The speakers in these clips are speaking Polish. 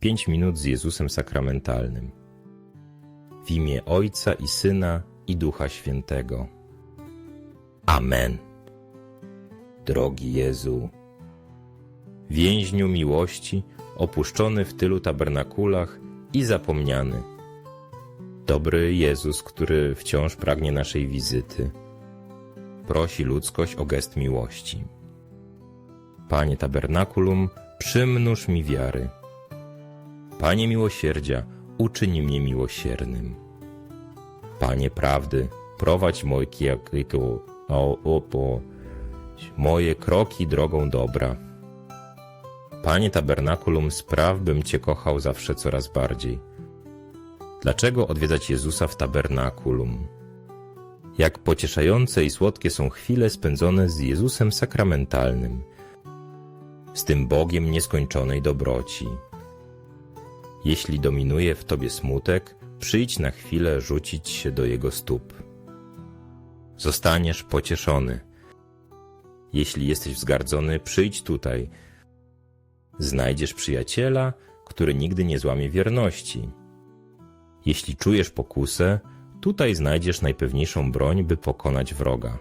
5 minut z Jezusem sakramentalnym. W imię Ojca i Syna i Ducha Świętego. Amen. Drogi Jezu, więźniu miłości, opuszczony w tylu tabernakulach i zapomniany. Dobry Jezus, który wciąż pragnie naszej wizyty, prosi ludzkość o gest miłości. Panie tabernakulum, przymnóż mi wiary. Panie miłosierdzia, uczyń mnie miłosiernym. Panie prawdy, prowadź moje opo, moje kroki drogą dobra. Panie tabernakulum, spraw, bym Cię kochał zawsze coraz bardziej. Dlaczego odwiedzać Jezusa w tabernakulum? Jak pocieszające i słodkie są chwile spędzone z Jezusem sakramentalnym, z tym Bogiem nieskończonej dobroci. Jeśli dominuje w Tobie smutek, przyjdź na chwilę rzucić się do Jego stóp. Zostaniesz pocieszony. Jeśli jesteś wzgardzony, przyjdź tutaj. Znajdziesz przyjaciela, który nigdy nie złamie wierności. Jeśli czujesz pokusę, tutaj znajdziesz najpewniejszą broń, by pokonać wroga.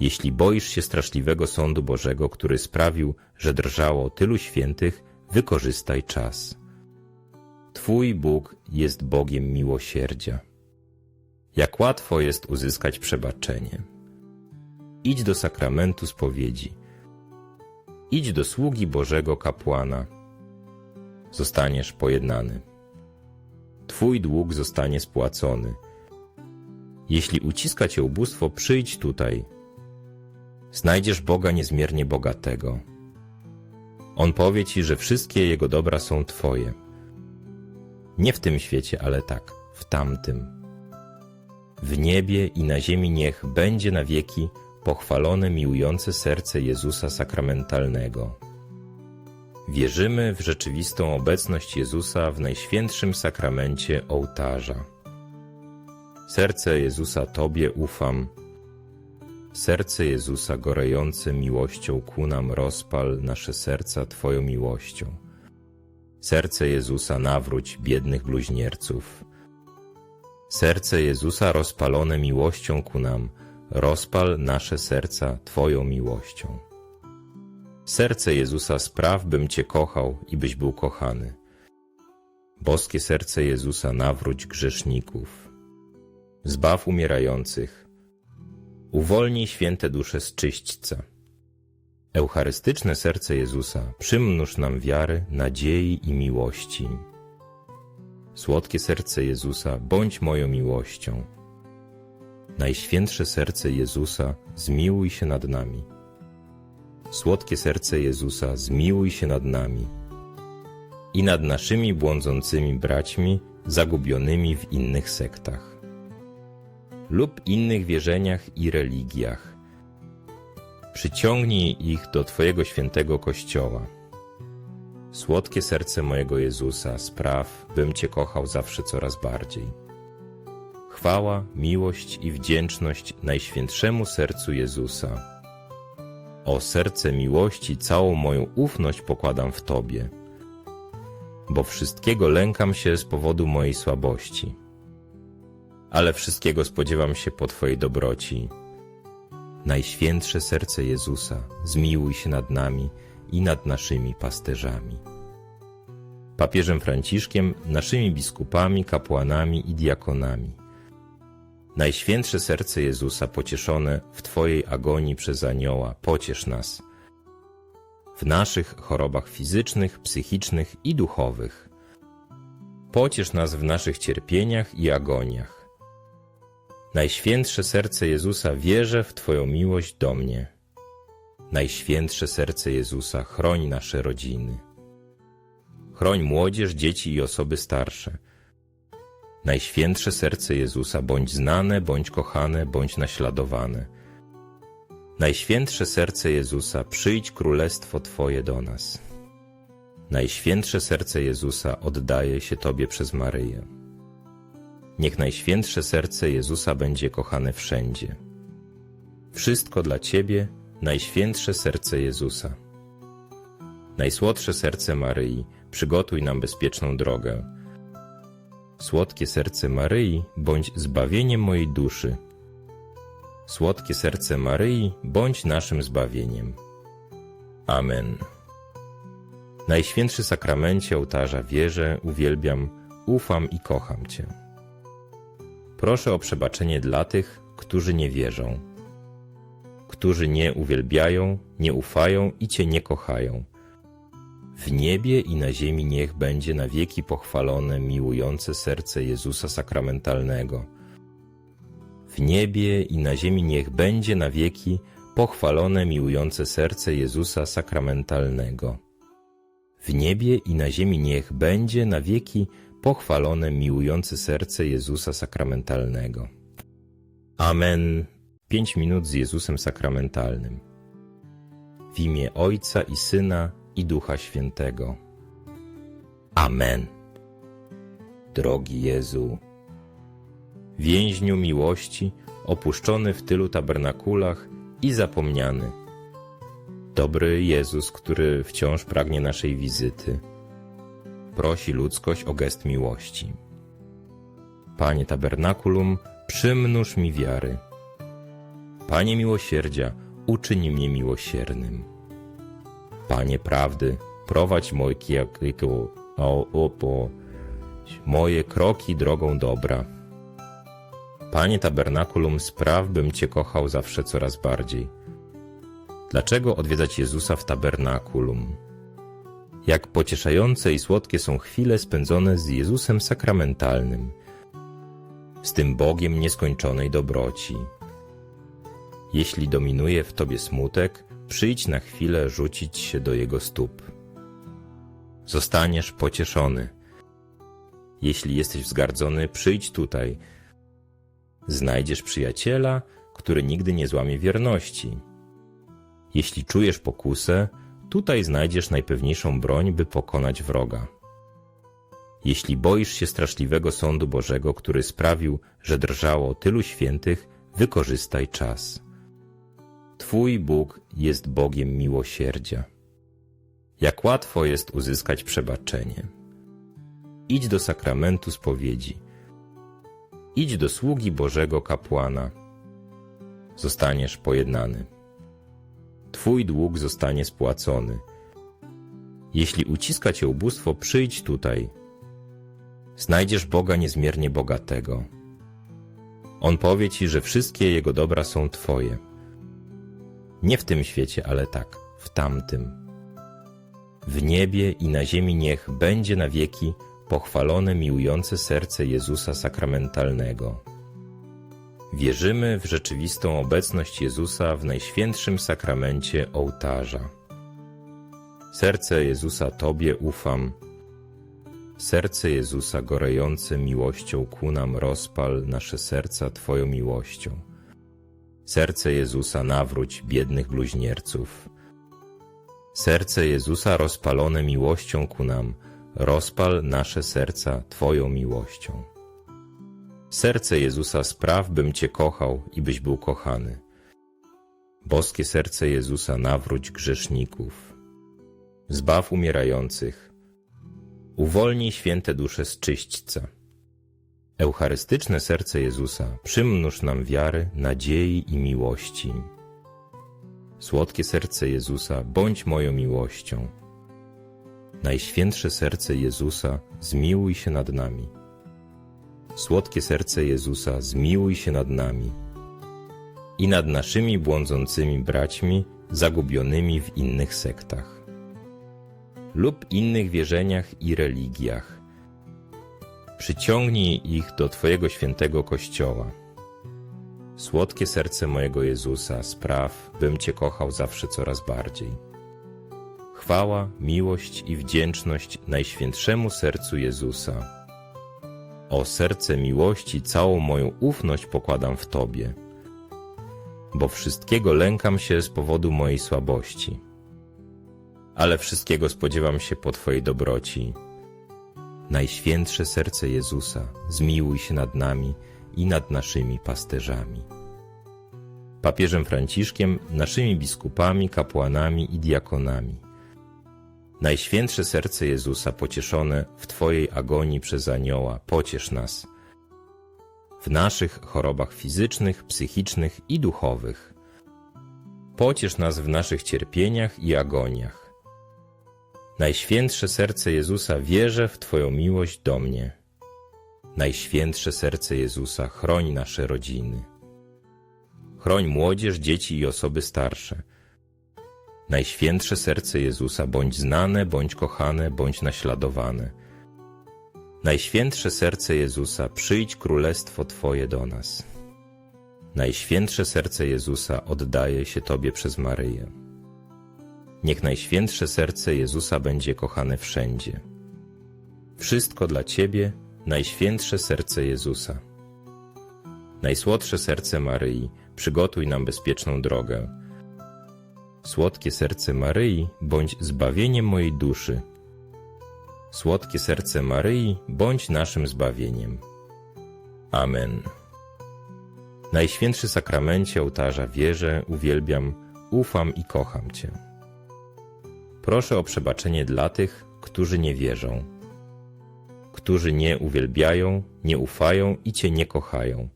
Jeśli boisz się straszliwego sądu Bożego, który sprawił, że drżało tylu świętych, wykorzystaj czas. Twój Bóg jest Bogiem miłosierdzia. Jak łatwo jest uzyskać przebaczenie. Idź do sakramentu spowiedzi. Idź do sługi Bożego kapłana. Zostaniesz pojednany. Twój dług zostanie spłacony. Jeśli uciska cię ubóstwo, przyjdź tutaj. Znajdziesz Boga niezmiernie bogatego. On powie ci, że wszystkie Jego dobra są Twoje. Nie w tym świecie, ale tak, w tamtym. W niebie i na ziemi niech będzie na wieki pochwalone miłujące serce Jezusa sakramentalnego. Wierzymy w rzeczywistą obecność Jezusa w najświętszym sakramencie ołtarza. Serce Jezusa Tobie ufam. Serce Jezusa gorejące miłością ku nam rozpal nasze serca Twoją miłością. Serce Jezusa nawróć biednych bluźnierców. Serce Jezusa rozpalone miłością ku nam, rozpal nasze serca Twoją miłością. Serce Jezusa spraw, bym Cię kochał i byś był kochany. Boskie serce Jezusa nawróć grzeszników. Zbaw umierających. Uwolnij święte dusze z czyśćca. Eucharystyczne serce Jezusa przymnóż nam wiary, nadziei i miłości. Słodkie serce Jezusa, bądź moją miłością. Najświętsze serce Jezusa, zmiłuj się nad nami. Słodkie serce Jezusa, zmiłuj się nad nami i nad naszymi błądzącymi braćmi zagubionymi w innych sektach lub innych wierzeniach i religiach. Przyciągnij ich do Twojego świętego Kościoła. Słodkie serce mojego Jezusa, spraw, bym Cię kochał zawsze coraz bardziej. Chwała, miłość i wdzięczność Najświętszemu Sercu Jezusa o serce miłości, całą moją ufność pokładam w Tobie, bo wszystkiego lękam się z powodu mojej słabości, ale wszystkiego spodziewam się po Twojej dobroci. Najświętsze serce Jezusa, zmiłuj się nad nami i nad naszymi pasterzami. Papieżem Franciszkiem, naszymi biskupami, kapłanami i diakonami Najświętsze serce Jezusa, pocieszone w Twojej agonii przez anioła, pociesz nas w naszych chorobach fizycznych, psychicznych i duchowych. Pociesz nas w naszych cierpieniach i agoniach. Najświętsze serce Jezusa, wierzę w Twoją miłość do mnie. Najświętsze serce Jezusa, chroń nasze rodziny. Chroń młodzież, dzieci i osoby starsze Najświętsze serce Jezusa, bądź znane, bądź kochane, bądź naśladowane. Najświętsze serce Jezusa, przyjdź królestwo Twoje do nas. Najświętsze serce Jezusa oddaje się Tobie przez Maryję. Niech najświętsze serce Jezusa będzie kochane wszędzie. Wszystko dla Ciebie, najświętsze serce Jezusa. Najsłodsze serce Maryi, przygotuj nam bezpieczną drogę. Słodkie serce Maryi, bądź zbawieniem mojej duszy. Słodkie serce Maryi, bądź naszym zbawieniem. Amen. Najświętszy sakramencie ołtarza wierzę, uwielbiam, ufam i kocham Cię. Proszę o przebaczenie dla tych, którzy nie wierzą, którzy nie uwielbiają, nie ufają i Cię nie kochają. W niebie i na ziemi niech będzie na wieki pochwalone miłujące serce Jezusa sakramentalnego. W niebie i na ziemi niech będzie na wieki pochwalone miłujące serce Jezusa sakramentalnego. W niebie i na ziemi niech będzie na wieki pochwalone miłujące serce Jezusa sakramentalnego. Amen. Pięć minut z Jezusem sakramentalnym. W imię Ojca i Syna i Ducha Świętego. Amen. Drogi Jezu, więźniu miłości, opuszczony w tylu tabernakulach i zapomniany. Dobry Jezus, który wciąż pragnie naszej wizyty, prosi ludzkość o gest miłości. Panie tabernakulum, przymnóż mi wiary. Panie miłosierdzia, uczyń mnie miłosiernym. Panie prawdy, prowadź moje opo, moje kroki drogą dobra. Panie tabernakulum, spraw, bym Cię kochał zawsze coraz bardziej. Dlaczego odwiedzać Jezusa w tabernakulum? Jak pocieszające i słodkie są chwile spędzone z Jezusem sakramentalnym, z tym Bogiem nieskończonej dobroci. Jeśli dominuje w Tobie smutek, przyjdź na chwilę rzucić się do Jego stóp. Zostaniesz pocieszony. Jeśli jesteś wzgardzony, przyjdź tutaj. Znajdziesz przyjaciela, który nigdy nie złamie wierności. Jeśli czujesz pokusę, tutaj znajdziesz najpewniejszą broń, by pokonać wroga. Jeśli boisz się straszliwego sądu Bożego, który sprawił, że drżało tylu świętych, wykorzystaj czas. Twój Bóg jest Bogiem miłosierdzia. Jak łatwo jest uzyskać przebaczenie. Idź do sakramentu spowiedzi. Idź do sługi Bożego kapłana. Zostaniesz pojednany. Twój dług zostanie spłacony. Jeśli uciska cię ubóstwo, przyjdź tutaj. Znajdziesz Boga niezmiernie bogatego. On powie ci, że wszystkie Jego dobra są Twoje. Nie w tym świecie, ale tak, w tamtym. W niebie i na ziemi niech będzie na wieki pochwalone miłujące serce Jezusa sakramentalnego. Wierzymy w rzeczywistą obecność Jezusa w najświętszym sakramencie ołtarza. Serce Jezusa Tobie ufam. Serce Jezusa gorejące miłością ku nam rozpal nasze serca Twoją miłością. Serce Jezusa nawróć biednych bluźnierców. Serce Jezusa rozpalone miłością ku nam, rozpal nasze serca Twoją miłością. Serce Jezusa spraw, bym Cię kochał i byś był kochany. Boskie serce Jezusa nawróć grzeszników. Zbaw umierających. Uwolnij święte dusze z czyśćca. Eucharystyczne serce Jezusa przymnóż nam wiary, nadziei i miłości. Słodkie serce Jezusa, bądź moją miłością. Najświętsze serce Jezusa, zmiłuj się nad nami. Słodkie serce Jezusa, zmiłuj się nad nami i nad naszymi błądzącymi braćmi zagubionymi w innych sektach lub innych wierzeniach i religiach. Przyciągnij ich do Twojego świętego Kościoła. Słodkie serce mojego Jezusa, spraw, bym Cię kochał zawsze coraz bardziej. Chwała, miłość i wdzięczność Najświętszemu Sercu Jezusa o serce miłości całą moją ufność pokładam w Tobie, bo wszystkiego lękam się z powodu mojej słabości, ale wszystkiego spodziewam się po Twojej dobroci. Najświętsze serce Jezusa, zmiłuj się nad nami i nad naszymi pasterzami. Papieżem Franciszkiem, naszymi biskupami, kapłanami i diakonami, Najświętsze serce Jezusa, pocieszone w Twojej agonii przez anioła, pociesz nas w naszych chorobach fizycznych, psychicznych i duchowych. Pociesz nas w naszych cierpieniach i agoniach. Najświętsze serce Jezusa, wierzę w Twoją miłość do mnie. Najświętsze serce Jezusa, chroń nasze rodziny. Chroń młodzież, dzieci i osoby starsze. Najświętsze serce Jezusa, bądź znane, bądź kochane, bądź naśladowane. Najświętsze serce Jezusa, przyjdź królestwo Twoje do nas. Najświętsze serce Jezusa oddaje się Tobie przez Maryję. Niech najświętsze serce Jezusa będzie kochane wszędzie. Wszystko dla Ciebie, najświętsze serce Jezusa. Najsłodsze serce Maryi, przygotuj nam bezpieczną drogę. Słodkie serce Maryi, bądź zbawieniem mojej duszy. Słodkie serce Maryi, bądź naszym zbawieniem. Amen. Najświętszy sakramencie ołtarza wierzę, uwielbiam, ufam i kocham Cię. Proszę o przebaczenie dla tych, którzy nie wierzą, którzy nie uwielbiają, nie ufają i Cię nie kochają.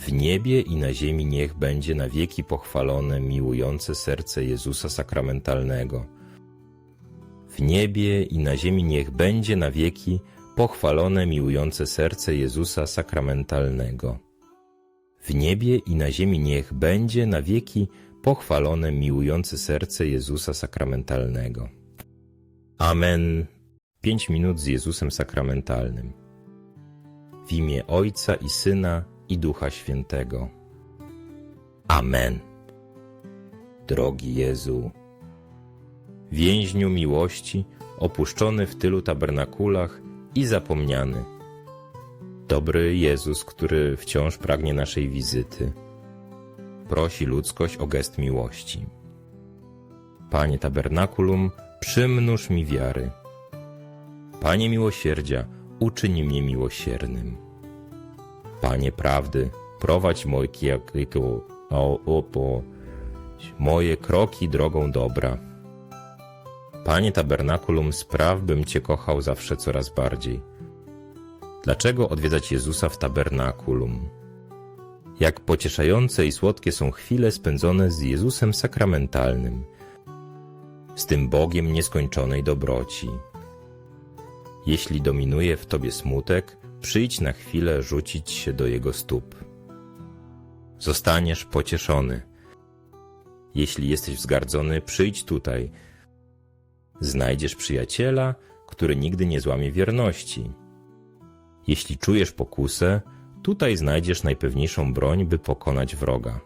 W niebie i na ziemi niech będzie na wieki pochwalone miłujące serce Jezusa sakramentalnego. W niebie i na ziemi niech będzie na wieki pochwalone miłujące serce Jezusa sakramentalnego. W niebie i na ziemi niech będzie na wieki pochwalone miłujące serce Jezusa sakramentalnego. Amen. Pięć minut z Jezusem sakramentalnym. W imię Ojca i Syna i Ducha Świętego. Amen. Drogi Jezu, więźniu miłości, opuszczony w tylu tabernakulach i zapomniany. Dobry Jezus, który wciąż pragnie naszej wizyty, prosi ludzkość o gest miłości. Panie tabernakulum, przymnóż mi wiary. Panie miłosierdzia, uczyń mnie miłosiernym. Panie prawdy, prowadź moje opo, moje kroki drogą dobra. Panie tabernakulum, spraw, bym Cię kochał zawsze coraz bardziej. Dlaczego odwiedzać Jezusa w tabernakulum? Jak pocieszające i słodkie są chwile spędzone z Jezusem sakramentalnym, z tym Bogiem nieskończonej dobroci. Jeśli dominuje w Tobie smutek, przyjdź na chwilę rzucić się do Jego stóp. Zostaniesz pocieszony. Jeśli jesteś wzgardzony, przyjdź tutaj. Znajdziesz przyjaciela, który nigdy nie złamie wierności. Jeśli czujesz pokusę, tutaj znajdziesz najpewniejszą broń, by pokonać wroga.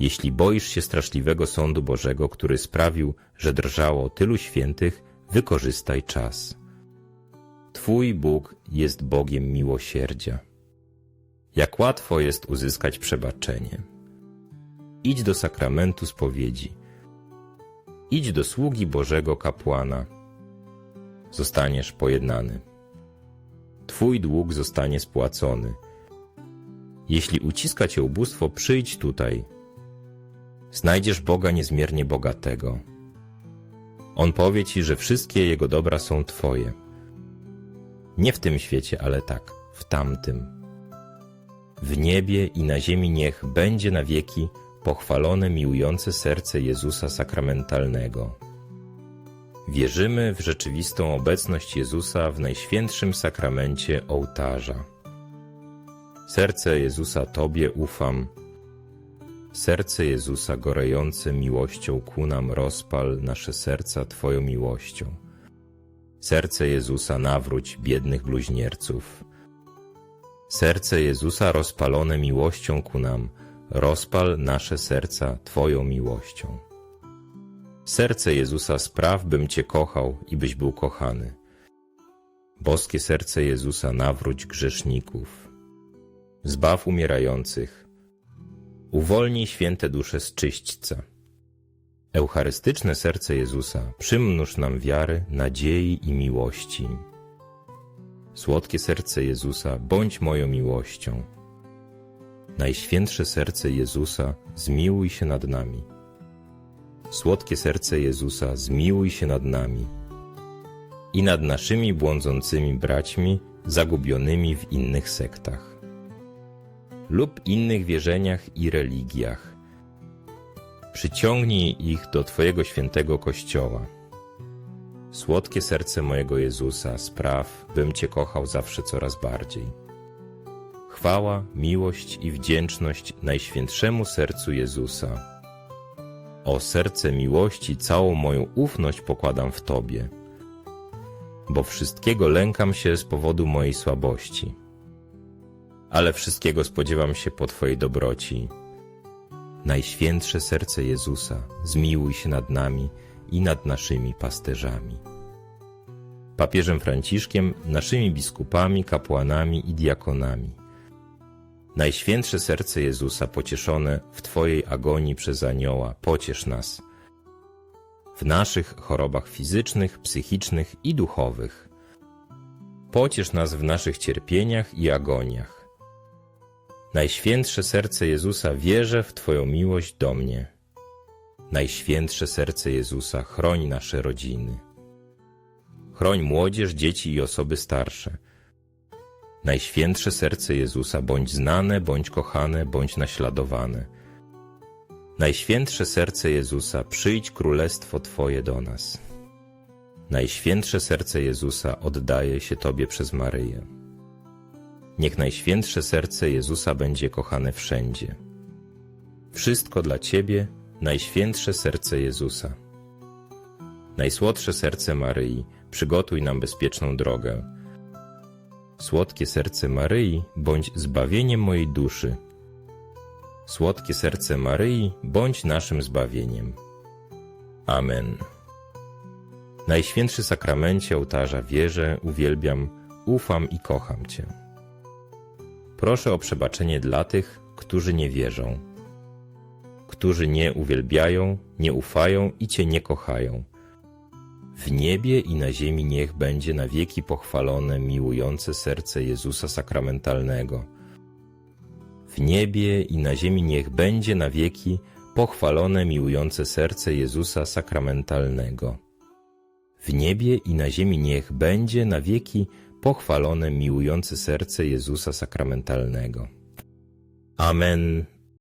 Jeśli boisz się straszliwego sądu Bożego, który sprawił, że drżało tylu świętych, wykorzystaj czas. Twój Bóg jest Bogiem miłosierdzia. Jak łatwo jest uzyskać przebaczenie. Idź do sakramentu spowiedzi. Idź do sługi Bożego kapłana. Zostaniesz pojednany. Twój dług zostanie spłacony. Jeśli uciska cię ubóstwo, przyjdź tutaj. Znajdziesz Boga niezmiernie bogatego. On powie ci, że wszystkie Jego dobra są Twoje. Nie w tym świecie, ale tak, w tamtym. W niebie i na ziemi niech będzie na wieki pochwalone miłujące serce Jezusa sakramentalnego. Wierzymy w rzeczywistą obecność Jezusa w najświętszym sakramencie ołtarza. Serce Jezusa Tobie ufam. Serce Jezusa gorejące miłością ku nam rozpal nasze serca Twoją miłością. Serce Jezusa nawróć biednych bluźnierców. Serce Jezusa rozpalone miłością ku nam, rozpal nasze serca Twoją miłością. Serce Jezusa spraw, bym Cię kochał i byś był kochany. Boskie serce Jezusa nawróć grzeszników. Zbaw umierających. Uwolnij święte dusze z czyśćca. Eucharystyczne serce Jezusa przymnóż nam wiary, nadziei i miłości. Słodkie serce Jezusa, bądź moją miłością. Najświętsze serce Jezusa, zmiłuj się nad nami. Słodkie serce Jezusa, zmiłuj się nad nami i nad naszymi błądzącymi braćmi zagubionymi w innych sektach lub innych wierzeniach i religiach. Przyciągnij ich do Twojego świętego Kościoła. Słodkie serce mojego Jezusa, spraw, bym Cię kochał zawsze coraz bardziej. Chwała, miłość i wdzięczność Najświętszemu Sercu Jezusa. O serce miłości, całą moją ufność pokładam w Tobie, bo wszystkiego lękam się z powodu mojej słabości, ale wszystkiego spodziewam się po Twojej dobroci. Najświętsze serce Jezusa, zmiłuj się nad nami i nad naszymi pasterzami. Papieżem Franciszkiem, naszymi biskupami, kapłanami i diakonami. Najświętsze serce Jezusa, pocieszone w Twojej agonii przez anioła, pociesz nas w naszych chorobach fizycznych, psychicznych i duchowych. Pociesz nas w naszych cierpieniach i agoniach. Najświętsze serce Jezusa, wierzę w Twoją miłość do mnie. Najświętsze serce Jezusa, chroń nasze rodziny. Chroń młodzież, dzieci i osoby starsze. Najświętsze serce Jezusa, bądź znane, bądź kochane, bądź naśladowane. Najświętsze serce Jezusa, przyjdź królestwo Twoje do nas. Najświętsze serce Jezusa oddaje się Tobie przez Maryję. Niech Najświętsze serce Jezusa będzie kochane wszędzie. Wszystko dla Ciebie, Najświętsze serce Jezusa. Najsłodsze serce Maryi, przygotuj nam bezpieczną drogę. Słodkie serce Maryi, bądź zbawieniem mojej duszy. Słodkie serce Maryi, bądź naszym zbawieniem. Amen. Najświętszy sakramencie ołtarza wierzę, uwielbiam, ufam i kocham Cię. Proszę o przebaczenie dla tych, którzy nie wierzą, którzy nie uwielbiają, nie ufają i Cię nie kochają. W niebie i na ziemi niech będzie na wieki pochwalone miłujące serce Jezusa sakramentalnego. W niebie i na ziemi niech będzie na wieki pochwalone miłujące serce Jezusa sakramentalnego. W niebie i na ziemi niech będzie na wieki pochwalone miłujące serce Jezusa sakramentalnego. Amen.